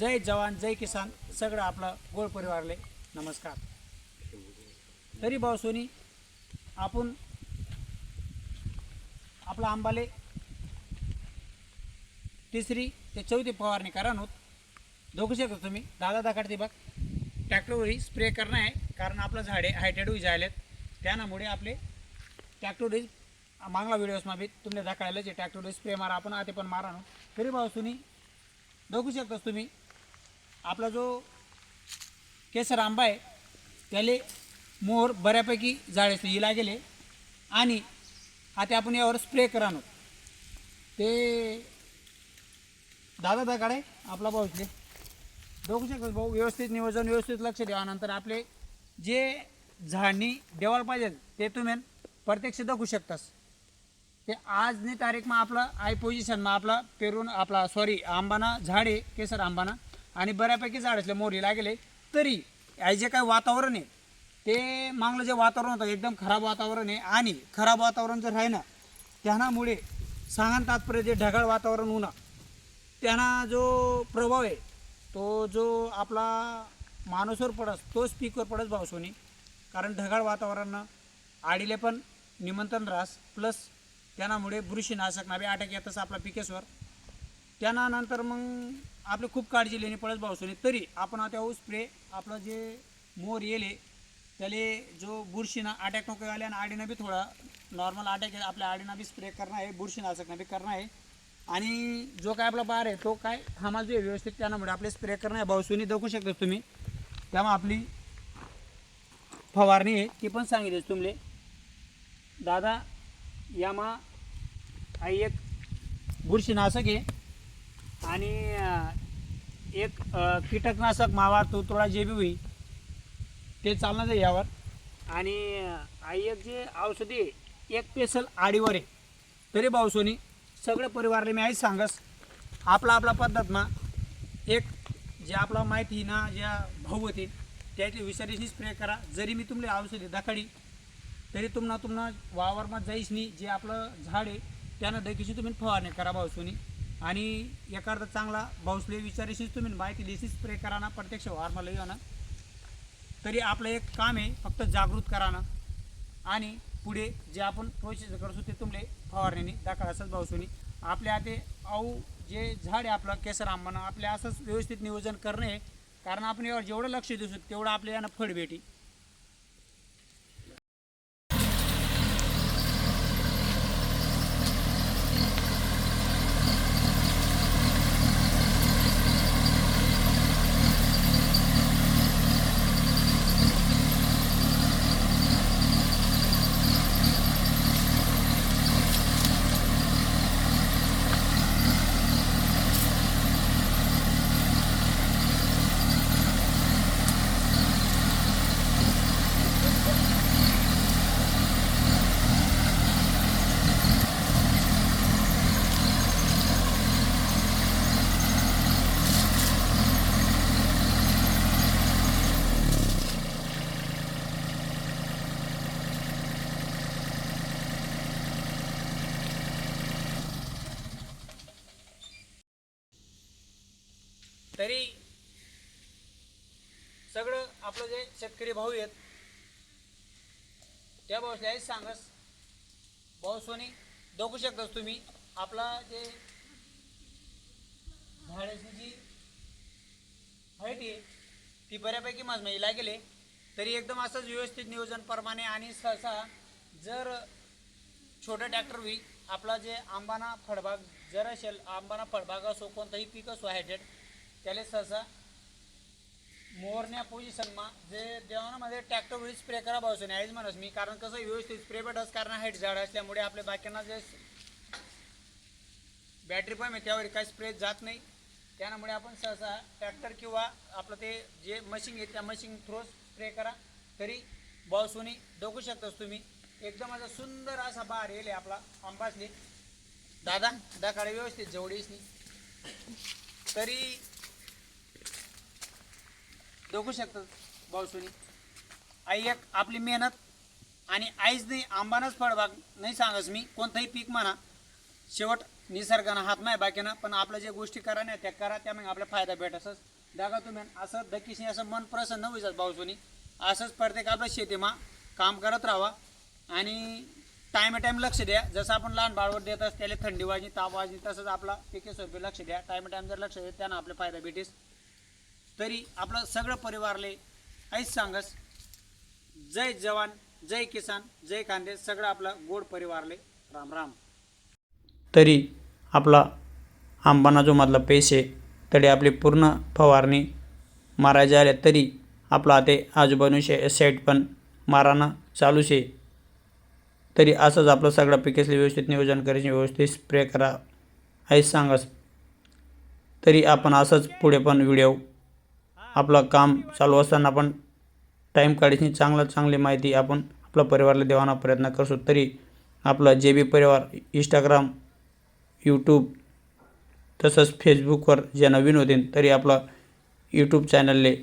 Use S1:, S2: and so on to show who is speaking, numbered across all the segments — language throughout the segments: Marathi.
S1: जय जवान जय किसान. सगळं आपलं गोळ परिवारले. नमस्कार. तरी भाऊ सोनी आपण आपला आंबाले तिसरी ते चौथी फवारणी करा नव्हत दोघू शकतो तुम्ही. दादा दाखडते बघ. ट्रॅक्टरवरही स्प्रे करणं आहे. कारण आपलं झाडे हायटेड होई जायलेत. त्यामुळे आपले ट्रॅक्टरवरही मागला व्हिडिओसमा बी तुमले दाखवायला जे ट्रॅक्टरवर स्प्रे मारा. आपण आते पण मारा नो तरी भाऊ सुनी दोघू शकतास तुम्ही. आपला जो केसर आंबा आहे त्याले मोहर बऱ्यापैकी जाळेस ही लागेले. आणि आता आपण यावर स्प्रे करानो ते दादा दाकाडे आपला भाऊ इथले बघू शकतो भाऊ व्यवस्थित नियोजन व्यवस्थित लक्ष द्यावा नंतर आपले जे झाडणी देवाला पाहिजे ते तुम्ही प्रत्यक्ष दाखवू शकतास. ते आजनी तारीखमा आपलं आय पोझिशनमा आपला पेरून आपला सॉरी आंबाना झाड आहे केसर आंबाना. आणि बऱ्यापैकी झाड असले मोरी लागले. तरी आय जे काही वातावरण आहे ते मागलं जे वातावरण होतं एकदम खराब वातावरण आहे. आणि खराब वातावरण जर आहे ना त्यानामुळे सांगान तात्पर्य जे ढगाळ वातावरण होणं त्यांना जो प्रभाव आहे तो जो आपला माणूसवर पडस तोच पीकवर पडस भावसोनी कारण ढगाळ वातावरण आडीले पण निमंत्रण रास. प्लस त्यानामुळे बुरशीनाशक नावे अटॅक येतच आपला पिकेसवर. त्यानंतर मग आपली खूप काळजी लेणी पडत पावसाने तरी आपण आता स्प्रे आपलं जे मोर येले त्याले जो बुरशीना अटॅक नको आले आणि आडीनं बी थोडा नॉर्मल अटॅक आहे. आपल्या आडीनं बी स्प्रे करणं आहे बुरशीनाशकनं बी करणं आहे. आणि जो काय आपला बार आहे तो काय हमाल जो आहे व्यवस्थित त्यामुळे आपले स्प्रे करणं आहे. भाऊसुनी दाखवू शकता तुम्ही. त्यामुळे आपली फवारणी आहे ती पण सांगितली तुमले दादा यामा आई एक बुरशीनाशक आहे आणि एक कीटकनाशक मावा तुतुळा जे बी होई ते चालणार आहे यावर. आणि आई एक जे औषधी एक पेसल आडीवर आहे. तरी भाऊसोनी सगळं परिवारले मी आहेच सांगस आपला आपला पद्धतमा एक जे आपला माहिती ना ज्या भाऊ होते त्याची विषारीशी स्प्रे करा. जरी मी तुमले औषधी दाखडी तरी तुम्हाला तुम्हाला वावरमा जाईस नाही. जे आपलं झाड आहे त्यानं देखील तुम्ही फवारणी करा भाऊसुनी आणि एखादा चांगला भाऊसले विचारीशीच तुम्ही माहिती लिहिशीच स्प्रे करा ना प्रत्यक्ष वारमाला लई ना तरी आपलं एक काम आहे फक्त जागृत करा ना आणि पुढे जे आपण प्रोसेस करतो ते तुमले फवारणीने दाखल असंच भाऊसोनी आपल्या ते आऊ जे झाड आहे आपलं केसर आंबानं आपल्या असंच व्यवस्थित नियोजन करणे आहे. कारण आपण यावर जेवढं लक्ष देऊ शकतो तेवढं आपल्या यानं फळ भेटी तरी सगळं आपलं जे शेतकरी भाऊ आहेत त्या भाऊसले आहेच सांगस. भाऊ सोनी दोघू शकतास तुम्ही आपला जे झाडाची जी हाईट आहे ती बऱ्यापैकी माझ म्हणजे गेले तरी एकदम असंच व्यवस्थित नियोजन प्रमाणे आणि सहसा जर छोटं ट्रॅक्टर होईल आपला जे आंबाना फळबाग जर असेल आंबाना फळबाग असो कोणतंही पीक असो हायड्रेट त्याला सहसा मोरण्या पोझिशनमा जे देवानामध्ये ट्रॅक्टर स्प्रे करा भाऊ नाही आईज म्हणस मी. कारण कसं व्यवस्थित स्प्रे भेटस कारण हाईट झाड असल्यामुळे आपल्या बाकींना जे बॅटरी पण आहे त्यावर काही स्प्रे जात नाही. त्यामुळे आपण सहसा ट्रॅक्टर किंवा आपलं ते जे मशीन आहे त्या मशीन थ्रो स्प्रे करा. तरी बॉसोनी डोकू शकतास तुम्ही. एकदम असा सुंदर असा बार येईल आपला आंबासले दादा दाखाडे व्यवस्थित जेवढीच नाही तरी बघू शकतात भाऊसुनी आई एक आपली मेहनत आणि आईच नाही आंबानंच फळबाग. नाही सांगस मी कोणतंही पीक म्हणा. शेवट निसर्गानं हात नाही बाकीनं पण आपल्या ज्या गोष्टी करा नाही त्या करा त्या मग आपला फायदा भेटसच दागा तुम्ही असं दकीशी असं मन प्रसन्न होईजात भाऊसुनी असंच प्रत्येक आपल्या शेतीमा काम करत राहावा. आणि टाईम टाईम लक्ष द्या. जसं आपण लहान बाळवर देत असं त्याला थंडी वाजली ताप वाजली तसंच आपला पिके लक्ष द्या. टाईम टाईम जर लक्ष द्या त्यानं आपला फायदा भेटेस. तरी आपलं सगळं परिवारले ऐस सांगस. जय जवान जय किसान जय कांदे सगळं आपलं गोड परिवारले. राम राम.
S2: तरी आपला आंबाना जो मधला पैसे तरी आपली पूर्ण फवारणी मारायचे आले तरी आपला ते आजूबाजूचे साईड पण मारानं चालू शे तरी असंच आपलं सगळं पिकेसले व्यवस्थित नियोजन करायचे व्यवस्थित स्प्रे करा. हेच सांगस. तरी आपण असंच पुढे पण व्हिडिओ आपलं काम चालू असताना आपण टाईम काढायची चांगलं चांगली माहिती आपण आपल्या परिवाराला देवाना प्रयत्न करतो. तरी आपला जे बी परिवार इंस्टाग्राम यूट्यूब तसंच फेसबुकवर जे नवीन होते तरी आपला यूट्यूब चॅनलले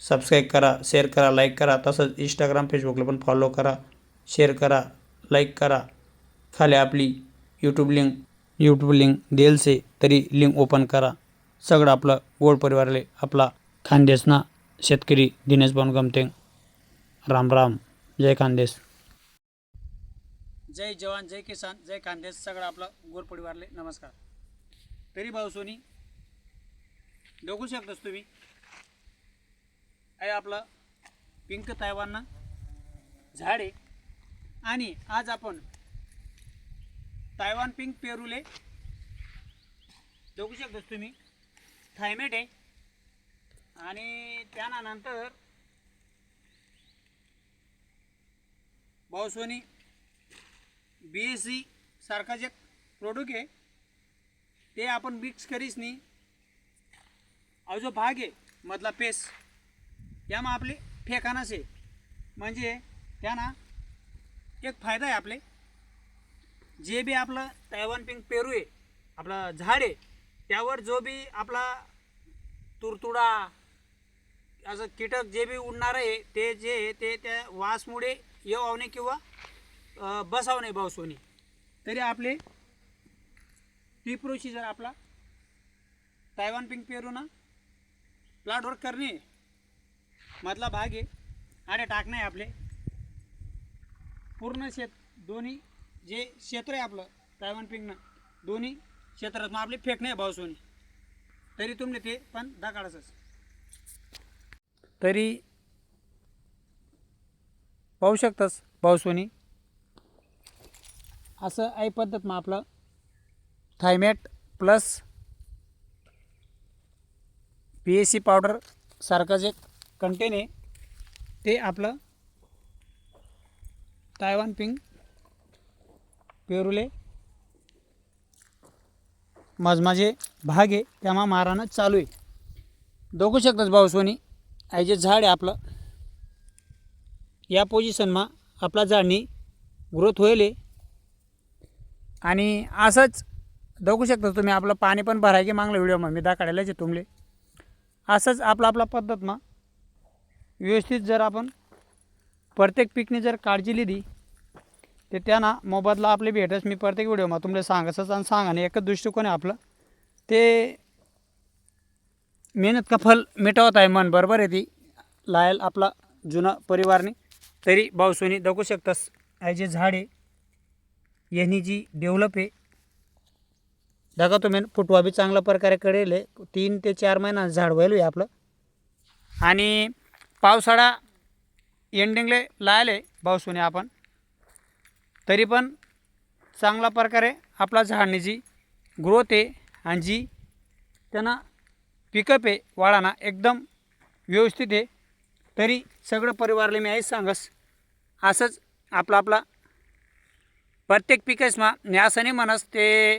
S2: सबस्क्राईब करा शेअर करा लाईक करा. तसंच इंस्टाग्राम फेसबुकला पण फॉलो करा शेअर करा लाईक करा. खाली आपली यूट्यूब लिंक यूट्यूब लिंक देईल तरी लिंक ओपन करा. सगळं आपलं गोड परिवारले आपला खानदेशना शेतकरी दिनेश भाऊ गमते राम राम. जय खानदेश.
S1: जय जवान जय किसान जय खानदेश. सगळं आपलं गोड परिवारले नमस्कार. तरी भाऊ सोनी बघू शकतोस तुम्ही. आहे आपलं पिंक तायवांना झाड. आणि आज आपण तायवान पिंक पेरूले बघू शकतोस तुम्ही. थायमेट आहे. आणि त्यानंतर बावसोनी बी एस सी सारखा जे प्रोडक्ट आहे ते आपण मिक्स करीस नी अहो जो भाग आहे मधला पेस यामा आपले फेकानच आहे. म्हणजे त्यांना एक फायदा आहे आपले. जे बी आपलं तैवान पिंक पेरू आहे आपलं झाड आहे त्यावर जो बी आपला तुरतुडा असं कीटक जे बी उडणार आहे ते जे आहे ते त्या वासमुळे येऊ किंवा बसावणे बसाव भाऊ तरी आपले ती प्रोसिजर आपला तायवान पिंक पेरूना प्लॉटवर करणे मधला भाग आहे आणि टाकणे आपले. पूर्ण शेत दोन्ही जे क्षेत्र आहे आपलं तायवान पिंकनं दोन्ही क्षेत्रात मग आपले फेक नाही भाव सोने. तरी तुमने ते पण दाकाडाच तरी पाहू शकतास भाऊ सोनी. असं आहे पद्धत मग आपलं. Thimet plus P S C powder सारखं जे कंटेन आहे ते आपलं तायवान पिंग पेरुले मजमाजे भाग आहे त्यामा मारानं चालू आहे. दोघू शकतात भाऊ सोनी आहे जे झाड आहे आपलं. या पोझिशनमा आपला झाडनी ग्रोथ होईल आहे. आणि असंच दोघू शकता तुम्ही आपलं पाणी पण भरायचे मागलं व्हिडिओ मी दाखवायलाच आहे तुमले असंच आपला आपला पद्धत मा व्यवस्थित जर आपण प्रत्येक पिकनी जर काळजी लिहिली ते त्यांना मोबदला आपले भेटच मी प्रत्येक व्हिडिओमा तुमले सांगायचंच आणि सांगा आणि एकच दृष्टिकोन आहे आपलं. ते मेहनत का फल मिटवत आहे मन बरोबर आहे ती. लायल आपला जुना परिवारने तरी बावसोनी दगू शकतास. आहे जे झाड आहे यांनी जी डेव्हलप आहे. बघा तुम्ही फुटवा बी चांगल्या प्रकारे कळेल आहे. तीन ते चार महिना झाड व्हायलो आहे आपलं. आणि पावसाळा एंडिंगले लायले बावसोनी आपण. तरी पण चांगला प्रकारे आपला झाडने जी ग्रोथ आहे आणि जी त्यांना पिकअप आहे वाळाना एकदम व्यवस्थित आहे तरी सगळं परिवारले मी आहेच सांगस असंच आपला आपला प्रत्येक पिकेसमा मी असं नाही म्हणस ते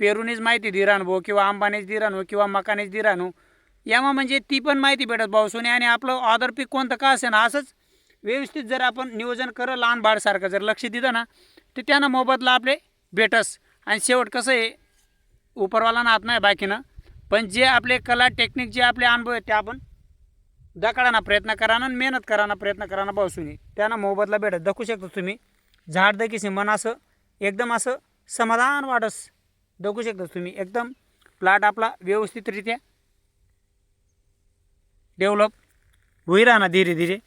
S1: पेरूनीच माहिती दिराण भाऊ किंवा आंबानेच दि हो किंवा मकानेच दिराण हो यामा म्हणजे ती पण माहिती भेटत भाऊसोने आणि आपलं ऑदर पीक कोणतं का असेल ना असंच व्यवस्थित जर आपण नियोजन करं लहान बाळसारखं जर लक्ष दिलं ना तर त्यानं मोबदला आपले भेटस. आणि शेवट कसं आहे उपरवाला नात नाही बाकीनं पण जे आपले कला टेक्निक जे आपले अनुभव आहेत ते आपण दकाडाना प्रयत्न करा ना मेहनत करा प्रयत्न करा ना भाऊसुनी त्यानं मोबदला भेटत. दखू शकतो तुम्ही झाड देखील मन असं एकदम असं समाधान वाटस. दखू शकता तुम्ही एकदम प्लॉट आपला व्यवस्थितरित्या डेव्हलप होई राहणार धीरे धीरे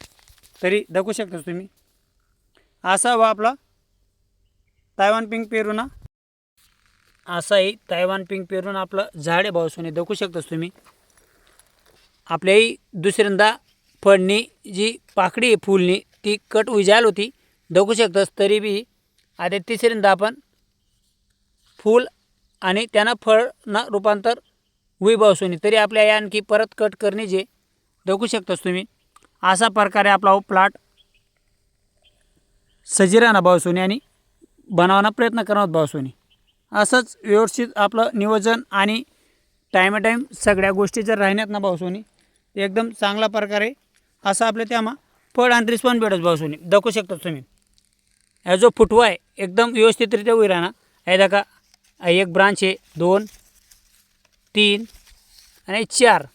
S1: तरी दाखवू शकता तुम्ही. असा हवा आपला तायवान पिंक पेरूना. असाही तायवान पिंक पेरून आपलं झाड आहे भाऊसोने दाखवू शकतास तुम्ही. आपल्याही दुसऱ्यांदा फळणी जी पाकडी आहे फुलनी ती कट उजाल होती. दाखवू शकतास तरी बी आता तिसऱ्यांदा आपण फूल आणि त्यांना फळ ना रूपांतर होई भाऊसोनी तरी आपल्या आणखी परत कट करणे जे दाखवू शकतास तुम्ही. अशा प्रकारे आपला प्लॉट सजिराना भावसोनी आणि बनवायला प्रयत्न करणार भावसोनी असंच व्यवस्थित आपलं नियोजन आणि टाईम टाईम सगळ्या गोष्टी जर राहण्यात ना भावसोनी एकदम चांगल्या प्रकारे असं आपल्या त्यामा फळ आणि रिस्पॉन्स भेटत भावसोनी दाखवू शकता तुम्ही. हा जो फुटवा आहे एकदम व्यवस्थितरित्या उभी राहणार. हे दाखा एक ब्रांच आहे दोन तीन आणि चार.